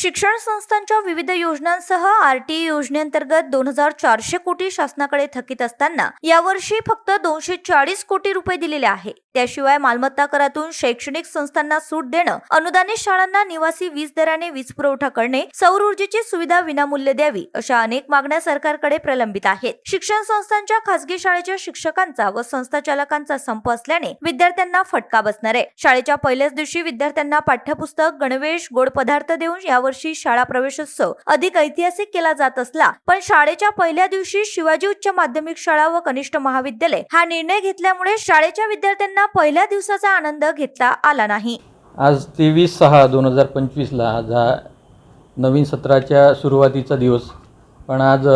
शिक्षण संस्थांच्या विविध योजनांसह आरटीई योजनेअंतर्गत दोन हजार चारशे कोटी शासनाकडे थकीत असताना यावर्षी फक्त दोनशे चाळीस कोटी रुपये दिलेले आहे. त्याशिवाय मालमत्ता करातून शैक्षणिक संस्थांना सूट देणं अनुदानित शाळांना निवासी वीज दराने वीज पुरवठा करणे सौर ऊर्जेची सुविधा विनामूल्य द्यावी अशा अनेक मागण्या सरकारकडे प्रलंबित आहेत. शिक्षण संस्थांच्या खासगी शाळेच्या शिक्षकांचा व संस्था चालकांचा संप असल्याने विद्यार्थ्यांना फटका बसणार आहे. शाळेच्या पहिल्याच दिवशी विद्यार्थ्यांना पाठ्यपुस्तक गणवेश गोड पदार्थ देऊन यावर्षी शाळा प्रवेशोत्सव अधिक ऐतिहासिक केला जात असला पण शाळेच्या पहिल्या दिवशी शिवाजी उच्च माध्यमिक शाळा व कनिष्ठ महाविद्यालय हा निर्णय घेतल्यामुळे शाळेच्या विद्यार्थ्यांना पहिल्या दिवसाचा आनंद घेतला आला नाही. आज तेवीस सहा दोन हजार पंचवीसला आज हा नवीन सत्राच्या सुरुवातीचा दिवस पण आज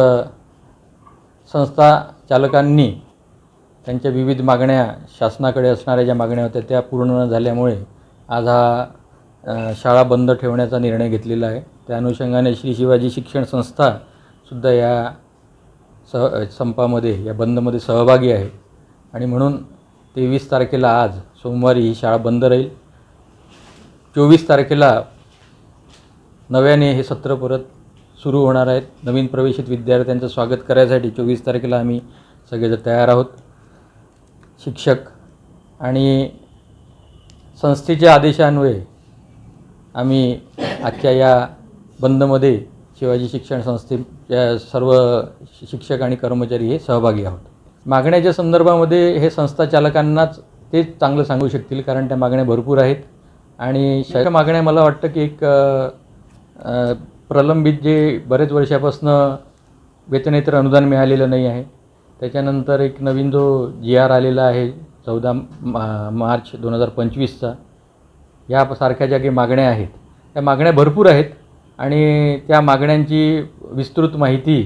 संस्था चालकांनी त्यांच्या विविध मागण्या शासनाकडे असणाऱ्या ज्या मागण्या होत्या त्या पूर्ण न झाल्यामुळे आज हा शाळा बंद ठेवण्याचा निर्णय घेतलेला आहे. त्या अनुषंगाने श्री शिवाजी शिक्षण संस्थासुद्धा या सह संपामध्ये या बंदमध्ये सहभागी आहे. आणि म्हणून तेवीस तारखेला आज सोमवारी ही शाळा बंद राहील. चोवीस तारखेला नव्याने हे सत्र परत सुरू होणार आहेत. नवीन प्रवेशित विद्यार्थ्यांचं स्वागत करायसाठी चोवीस तारखेला आम्ही सगळेजण तयार आहोत. शिक्षक आणि संस्थेच्या आदेशान्वये आम्ही आजच्या या बंदमध्ये शिवाजी शिक्षण संस्थेच्या सर्व शिक्षक आणि कर्मचारी हे सहभागी आहोत. मागण्याच्या संदर्भामध्ये हे संस्था चालकांनाच तेच चांगलं सांगू शकतील कारण त्या मागण्या भरपूर आहेत. आणि शा मागण्या मला वाटतं की एक प्रलंबित जे बरेच वर्षापासनं वेतनेतर अनुदान मिळालेलं नाही आहे. त्याच्यानंतर एक नवीन जो जी आर आलेला आहे चौदा मा मार्च दोन हजार पंचवीसचा या सारख्या ज्या काही मागण्या आहेत त्या मागण्या भरपूर आहेत आणि त्या मागण्यांची विस्तृत माहिती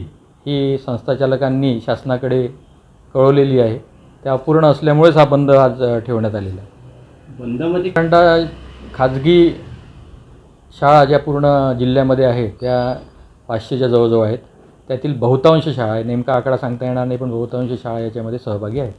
ही संस्थाचालकांनी शासनाकडे कळवलेली आहे. त्या अपूर्ण असल्यामुळेच हा बंद आज ठेवण्यात आलेला आहे. बंदमध्ये कारण खाजगी शाळा ज्या पूर्ण जिल्ह्यामध्ये आहेत त्या पाचशेच्या जवळजवळ आहेत त्यातील बहुतांश शाळा आहे नेमका आकडा सांगता येणार नाही पण बहुतांश शाळा याच्यामध्ये सहभागी आहेत.